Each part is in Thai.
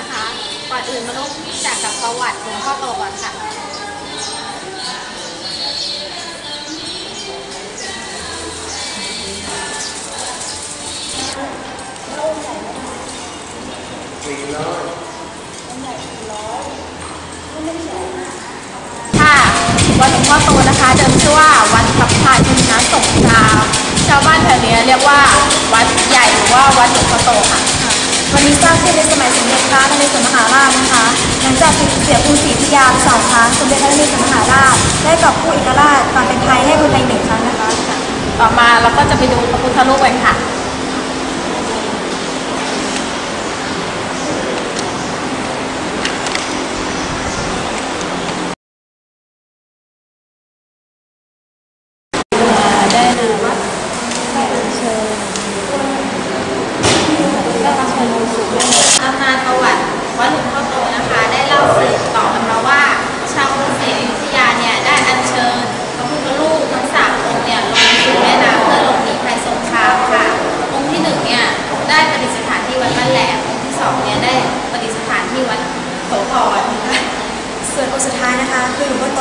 นะคะ ก่อนอื่นมารู้จักกับประวัติหลวงพ่อโตก่อนค่ะค่ะ วัดหลวงพ่อโตนะคะเดิมชื่อว่าวัดสัพพาชินนะสงครามชาวบ้านแถวเนี้ยเรียกว่า วัดใหญ่หรือว่าวัดหลวงพ่อโตค่ะ วันนี้สร้างขึ้นในสมัยสมเด็จพระนเรศวรมหาราชนะคะหลังจากสูญเสียกรุงศรีอยุธยาไปสองครั้งสมเด็จพระนเรศวรมหาราชได้กอบกู้เอกราชความเป็นไทยให้คนไทยหนึ่งครั้งนะคะ ต่อมาเราก็จะไปดูพระพุทธรูปกันค่ะ ได้เลยวัดได้อัญเชิญ ชิญลสู่ตำนานประวัติวัดหลวงพ่อโตนะคะ ได้เล่าสืบต่อกันมาว่า ชาวกรุงศรีอยุธยาเนี่ยได้อัญเชิญพระพุทธรูปทั้งสามองค์เนี่ยลงสู่แม่น้ำเพื่อหลบหนีภัยสงครามค่ะ องค์ที่หนึ่งเนี่ยได้ประดิษฐานที่วัดบ้านแหลมองค์ที่สองเนี่ยได้ประดิษฐานที่วัดโสธรค่ะส่วนองค์สุดท้ายนะคะ คือหลวงพ่อโต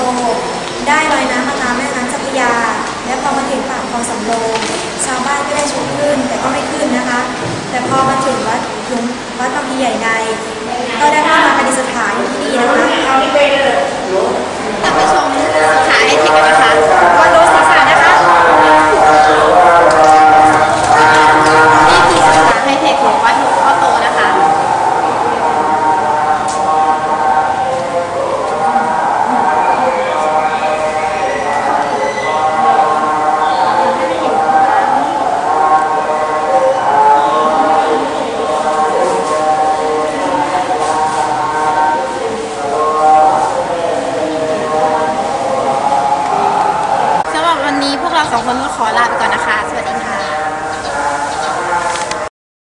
ได้ลอยน้ำมาตามแม่น้ำเจ้าพระยา และพอมาถึงปากคลองสำโรงชาวบ้านก็ได้ชุกขึ้นแต่ก็ไม่ขึ้นนะคะ แต่พอมาถึงวัดหล วัดบางพลีใหญ่ใน มนต์ขอลาไปก่อนนะคะ สวัสดีค่ะ